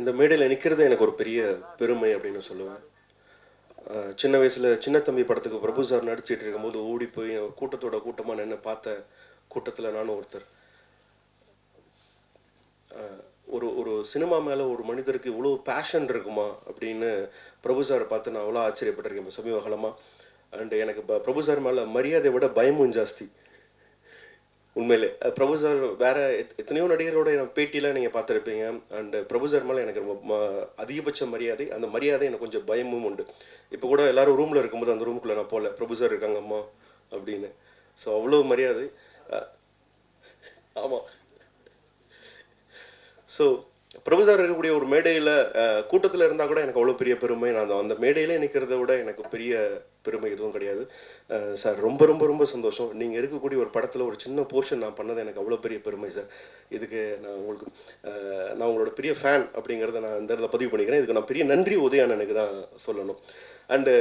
இந்த மேடையில் நிற்கிறது எனக்கு ஒரு பெரிய பெருமை அப்படின்னு சொல்லுவேன். சின்ன வயசில் சின்ன தம்பி படத்துக்கு பிரபு சார் நடிச்சிட்டு இருக்கும்போது ஓடி போய் கூட்டத்தோட கூட்டமாக நின்று பார்த்த கூட்டத்தில் நானும் ஒருத்தர். ஒரு ஒரு சினிமா மேலே ஒரு மனிதருக்கு இவ்வளோ பேஷன் இருக்குமா அப்படின்னு பிரபு சாரை பார்த்து நான் அவ்வளோ ஆச்சரியப்பட்டிருக்கேன். சமீப காலமாக அண்டு எனக்கு ப- பிரபு சார் மேலே மரியாதையை விட பயமும் ஜாஸ்தி. உண்மையிலே. பிரபு சார் வேற எத்- எத்தனையோ நடிகரோட என் பேட்டியில் நீங்கள் பார்த்துருப்பீங்க. அண்ட் பிரபு சார் மேலே எனக்கு ரொம்ப அதிகபட்ச மரியாதை. அந்த மரியாதை எனக்கு கொஞ்சம் பயமும் உண்டு. இப்போ கூட எல்லாரும் ரூமில் இருக்கும்போது அந்த ரூமுக்குள்ளே நான் போகல. பிரபு சார் இருக்காங்க அம்மா அப்படின்னு. ஸோ அவ்வளோ மரியாதை. ஆமாம் ஸோ பிரபு சார் இருக்கக்கூடிய ஒரு மேடையில் கூட்டத்தில் இருந்தால் கூட எனக்கு அவ்வளோ பெரிய பெருமை. நான் அந்த- அந்த மேடையிலே நிற்கிறத விட எனக்கு பெரிய பெருமை எதுவும் கிடையாது. சார் ரொம்ப ரொம்ப ரொம்ப சந்தோஷம். நீங்கள் இருக்கக்கூடிய ஒரு படத்தில் ஒரு சின்ன போர்ஷன் நான் பண்ணது எனக்கு அவ்வளோ பெரிய பெருமை சார். இதுக்கு நான் உங்களுக்கு நான் உங்களோட பெரிய ஃபேன் அப்படிங்கிறத நான் இந்த இடத்துல பதிவு பண்ணிக்கிறேன். இதுக்கு நான் பெரிய நன்றி உதயானனுக்கு தான் சொல்லணும். அண்டு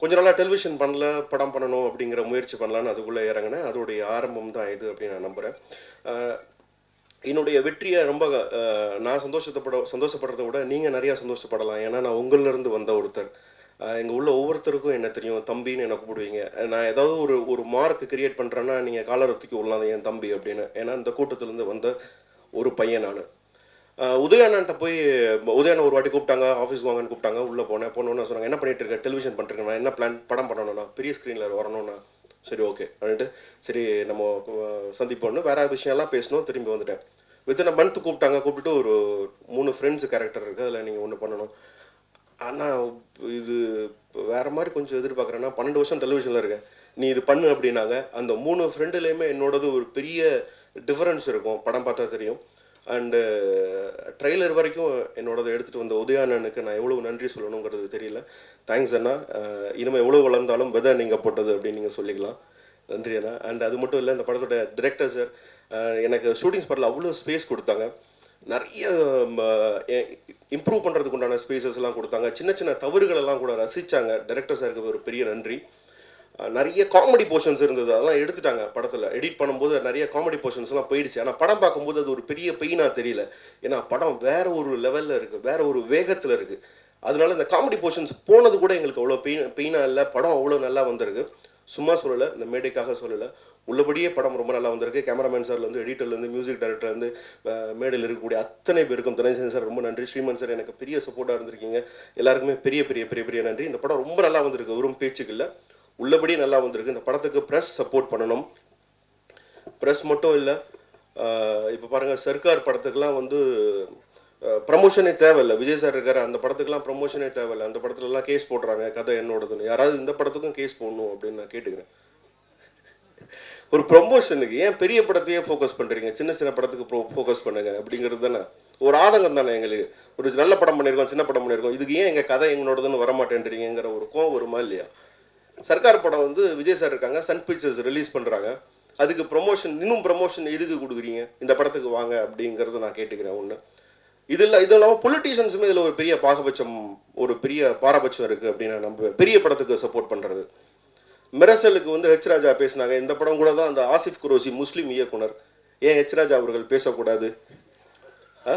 கொஞ்ச நாளாக டெலிவிஷன் பண்ணல படம் பண்ணணும் அப்படிங்கிற முயற்சி பண்ணலான்னு அதுக்குள்ளே இறங்கினேன். அதோடைய ஆரம்பம் தான் இது அப்படின்னு நான் நம்புகிறேன் என்னுடைய வெற்றியை ரொம்ப நான் சந்தோஷத்தைப்பட சந்தோஷப்படுறத விட நீங்கள் நிறையா சந்தோஷப்படலாம். ஏன்னா நான் உங்களிலிருந்து வந்த ஒருத்தர். எங்கள் உள்ள ஒவ்வொருத்தருக்கும் என்ன தெரியும்? தம்பின்னு என்ன கூப்பிடுவீங்க? நான் ஏதாவது ஒரு ஒரு மார்க் கிரியேட் பண்ணுறேன்னா நீங்கள் காலரத்துக்கு உள்ளாத என் தம்பி அப்படின்னு. ஏன்னா இந்த கூட்டத்துலேருந்து வந்த ஒரு பையன் நான். ஆஹ் உதயானன்ட்ட போய் உதயானன் ஒரு வாட்டி கூப்பிட்டாங்க ஆஃபீஸ் வாங்கன்னு கூப்பிட்டாங்க உள்ளே போனேன். போனோன்னு சொன்னாங்க என்ன பண்ணிட்டு இருக்க? டெலிவிஷன் பண்ணிருக்கேன் என்ன பிளான் படம் பண்ணணும்னா பெரிய ஸ்க்ரீனில் வரணும்னா. சரி ஓகே அப்படின்ட்டு சரி நம்ம சந்திப்போம்னு வேற விஷயம்லாம் பேசணும். திரும்பி வந்துட்டேன். வித்தின் மந்த் கூப்பிட்டாங்க. கூப்பிட்டு ஒரு மூணு ஃப்ரெண்ட்ஸ் கேரக்டர் இருக்குது அதில் நீங்கள் ஒன்று பண்ணணும். ஆனால் இது வேற மாதிரி கொஞ்சம் எதிர்பார்க்குறேன்னா பன்னெண்டு வருஷம் டெலிவிஷனில் இருக்கேன். நீ இது பண்ணு அப்படின்னாங்க. அந்த மூணு ஃப்ரெண்டுலேயுமே என்னோடது ஒரு பெரிய டிஃபரன்ஸ் இருக்கும். படம் பார்த்தா தெரியும். அண்டு ட்ரெய்லர் வரைக்கும் என்னோடது எடுத்துகிட்டு வந்த உதயானனுக்கு நான் எவ்வளோ நன்றி சொல்லணுங்கிறது தெரியல. தேங்க்ஸ் அண்ணா. இனிமேல் எவ்வளோ வளர்ந்தாலும் விதை நீங்கள் போட்டது அப்படின்னு நீங்கள் சொல்லிக்கலாம். நன்றி அண்ணா. அண்ட் அது மட்டும் இல்லை இந்த படத்தோட டிரெக்டர் சார் எனக்கு ஷூட்டிங் ஸ்பாட்டில் அவ்வளோ ஸ்பேஸ் கொடுத்தாங்க. நிறைய இம்ப்ரூவ் பண்ணுறதுக்கு உண்டான ஸ்பேசஸ் எல்லாம் கொடுத்தாங்க. சின்ன சின்ன தவறுகள் எல்லாம் கூட ரசித்தாங்க டைரக்டர் சாருக்கு ஒரு பெரிய நன்றி. நிறைய காமெடி போர்ஷன்ஸ் இருந்தது. அதெல்லாம் எடுத்துட்டாங்க படத்தில். எடிட் பண்ணும்போது நிறைய காமெடி போர்ஷன்ஸ்லாம் போயிடுச்சு. ஆனால் படம் பார்க்கும்போது அது ஒரு பெரிய பெயினாக தெரியல. ஏன்னா படம் வேற ஒரு லெவலில் இருக்குது வேற ஒரு வேகத்தில் இருக்குது அதனால இந்த காமெடி போர்ஷன்ஸ் போனது கூட எங்களுக்கு அவ்வளோ பெயின் பெயினாக இல்லை. படம் அவ்வளோ நல்லா வந்திருக்கு. சும்மா சொல்லலை. இந்த மேடைக்காக சொல்லலை. உள்ளபடியே படம் ரொம்ப நல்லா வந்திருக்கு. கேமராமேன் சார்லேருந்து எடிட்டர்லேருந்து மியூசிக் டைரக்டர்லேருந்து மேடையில் இருக்கக்கூடிய அத்தனை பேருக்கும் தினேசன் சார் ரொம்ப நன்றி. ஸ்ரீமன் சார் எனக்கு பெரிய சப்போர்ட்டாக இருந்திருக்கீங்க. எல்லாருக்குமே பெரிய பெரிய பெரிய பெரிய நன்றி. இந்த படம் ரொம்ப நல்லா வந்திருக்கு. வெறும் பேச்சுக்கில்லை உள்ளபடியே நல்லா வந்திருக்கு. இந்த படத்துக்கு ப்ரெஸ் சப்போர்ட் பண்ணணும். ப்ரெஸ் மட்டும் இல்லை. இப்போ பாருங்கள் சர்க்கார் படத்துக்கெலாம் வந்து ப்ரமோஷனே தேவையில்லை. விஜய் சார் இருக்கார். அந்த படத்துக்குலாம் ப்ரமோஷனே தேவையில்லை. அந்த படத்துலலாம் கேஸ் போடுறாங்க. கதை என்னோடதுன்னு. யாராவது இந்த படத்துக்கும் கேஸ் போடணும் அப்படின்னு நான் கேட்டுக்கிறேன். ஒரு ப்ரொமோஷனுக்கு ஏன் பெரிய படத்தையே ஃபோக்கஸ் பண்ணுறீங்க சின்ன சின்ன படத்துக்கு ப்ரோ ஃபோக்கஸ் பண்ணுங்க அப்படிங்கிறது தானே? ஒரு ஆதங்கம் தானே எங்களுக்கு. ஒரு நல்ல படம் பண்ணியிருக்கோம் சின்ன படம் பண்ணியிருக்கோம். இதுக்கு ஏன் எங்கள் கதை எங்களோடதுன்னு வரமாட்டேன்றீங்கிற ஒரு கோவம் வருமா இல்லையா? சர்க்கார் படம் வந்து விஜய் சார் இருக்காங்க சன் பிக்சர்ஸ் ரிலீஸ் பண்ணுறாங்க அதுக்கு ப்ரொமோஷன் இன்னும் ப்ரொமோஷன் எதுக்கு கொடுக்குறீங்க? இந்த படத்துக்கு வாங்க அப்படிங்கிறத நான் கேட்டுக்கிறேன் ஒன்று இது இல்லை இது இல்லாமல் பொலிட்டீஷியன்ஸுமே இதில் ஒரு பெரிய பாசபட்சம் ஒரு பெரிய பாரபட்சம் இருக்குது அப்படின்னு நான் நம்புவேன். பெரிய படத்துக்கு சப்போர்ட் பண்ணுறது மிரசலுக்கு வந்து ஹெச் ராஜா பேசினாங்க. இந்த படம் கூட தான் அந்த ஆசிஃப் குரோசி முஸ்லீம் இயக்குனர். ஏன் ஹெச் ராஜா அவர்கள் பேசக்கூடாது? ஆ?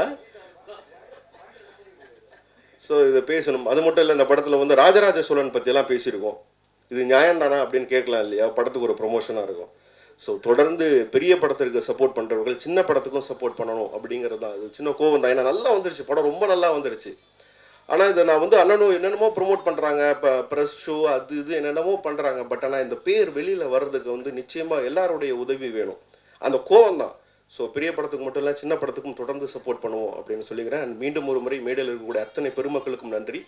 ஆ? ஸோ இதை பேசணும். அது மட்டும் இல்லை இந்த படத்தில் வந்து ராஜராஜ சோழன் பற்றியெல்லாம் பேசியிருக்கோம். இது நியாயம் தானா அப்படின்னு கேட்கலாம் இல்லையா? படத்துக்கு ஒரு ப்ரொமோஷனாக இருக்கும். ஸோ தொடர்ந்து பெரிய படத்திற்கு சப்போர்ட் பண்ணுறவர்கள் சின்ன படத்துக்கும் சப்போர்ட் பண்ணணும் அப்படிங்கிறது தான். இது சின்ன கோவம் தான். ஏன்னா நல்லா வந்துருச்சு. படம் ரொம்ப நல்லா வந்துருச்சு. ஆனால் இதை நான் வந்து அண்ணனும் என்னென்னமோ ப்ரொமோட் பண்ணுறாங்க இப்போ ப்ரெஸ் ஷோ அது இது என்னென்னமோ பண்ணுறாங்க பட் ஆனால் இந்த பேர் வெளியில் வர்றதுக்கு வந்து நிச்சயமாக எல்லாருடைய உதவி வேணும். அந்த கோவம் தான். ஸோ பெரிய படத்துக்கு மட்டும் இல்லை சின்ன படத்துக்கும் தொடர்ந்து சப்போர்ட் பண்ணுவோம் அப்படின்னு சொல்லிக்கிறேன். அண்ட் மீண்டும் ஒரு முறை மேடையில் இருக்கக்கூடிய அத்தனை பெருமக்களுக்கும் நன்றி.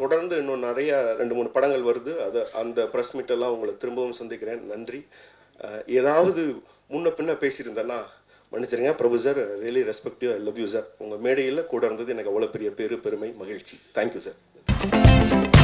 தொடர்ந்து இன்னும் நிறையா ரெண்டு மூணு படங்கள் வருது. அதை அந்த ப்ரெஸ் மீட்டெல்லாம் உங்களை திரும்பவும் சந்திக்கிறேன். நன்றி. ஏதாவது முன்ன பின்ன பேசியிருந்தேன்னா மன்னிச்சிருங்க Prabhu sir really respective I love you sir உங்கள் மேடையில் கூட இருந்தது எனக்கு அவ்வளோ பெரிய பேரு பெருமை மகிழ்ச்சி. Thank you sir